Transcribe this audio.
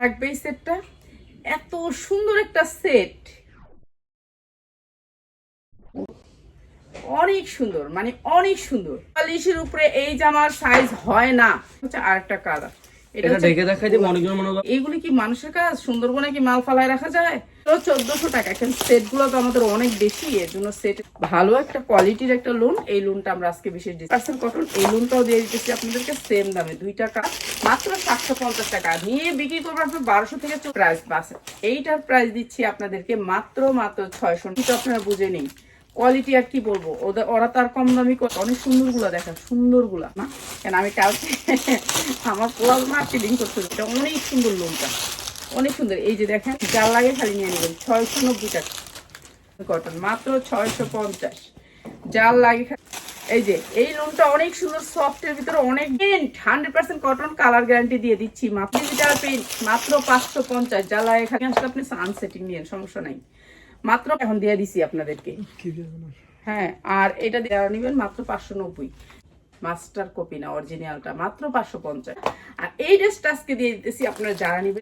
থাকবে এই সেটটা এত সুন্দর একটা সেট অনেক সুন্দর মানে অনেক সুন্দর। পালিশের উপরে এই জামার সাইজ হয় না। হচ্ছে আরেকটা কালার এটা এটা হচ্ছে ঢেকে দেখাই যে অনেকজন মনে এইগুলি কি মানুষের কাজ? সুন্দরবনে কি মাল ফালায় রাখা যায়? তো চোদ্দশো টাকা তো আমাদের অনেক বেশি এর জন্য সেট ভালো একটা কোয়ালিটির একটা লোন এই লোনটা আমরা আজকে বিশেষ পার্সেন্ট কটন এই লোনটাও দিয়ে দিতেছি আপনাদেরকে সেম দামে দুই টাকা মাত্র সাতশো পঞ্চাশ টাকা। নিয়ে বিক্রি করব আপনার বারোশো থেকে প্রাইস বাস এইটার প্রাইস দিচ্ছি আপনাদেরকে মাত্র মাত্র ছয়শো কিন্তু আপনারা বুঝে নিন। কোয়ালিটি আর কি বলব? ওদের, ওরা তার কম দামি। অনেক সুন্দরগুলা দেখা সুন্দরগুলা না? কেন, আমি কালকে আমার পোলাল মার্কেটিং এটা অনেক সুন্দর লোনটা অনেক সুন্দর। এই যে দেখেন, যার লাগে খালি নিয়ে নেবেন, ছয়শো নব্বই টাকা। কটন মাত্র ছয়শো পঞ্চাশ। যার লাগে এই যে, এই লোনটা অনেক সুন্দর সফটের ভিতরে অনেক print hundred percent cotton colour guarantee দিয়ে দিচ্ছি, মাত্র প্রিন্ট মাত্র পাঁচশো পঞ্চাশ। যা লাগে খালি আসলে আপনি সানসেটিং নিয়ে সমস্যা নাই। মাত্র এখন দিয়ে দিছি আপনাদেরকে। হ্যাঁ আর এটা দেওয়া নেবেন মাত্র পাঁচশো নব্বই। মাস্টার কপি না অরিজিনালটা মাত্র পাঁচশো পঞ্চাশ। আর এই ড্রেসটা আজকে দিয়ে দিতেছি আপনারা যারা নেবেন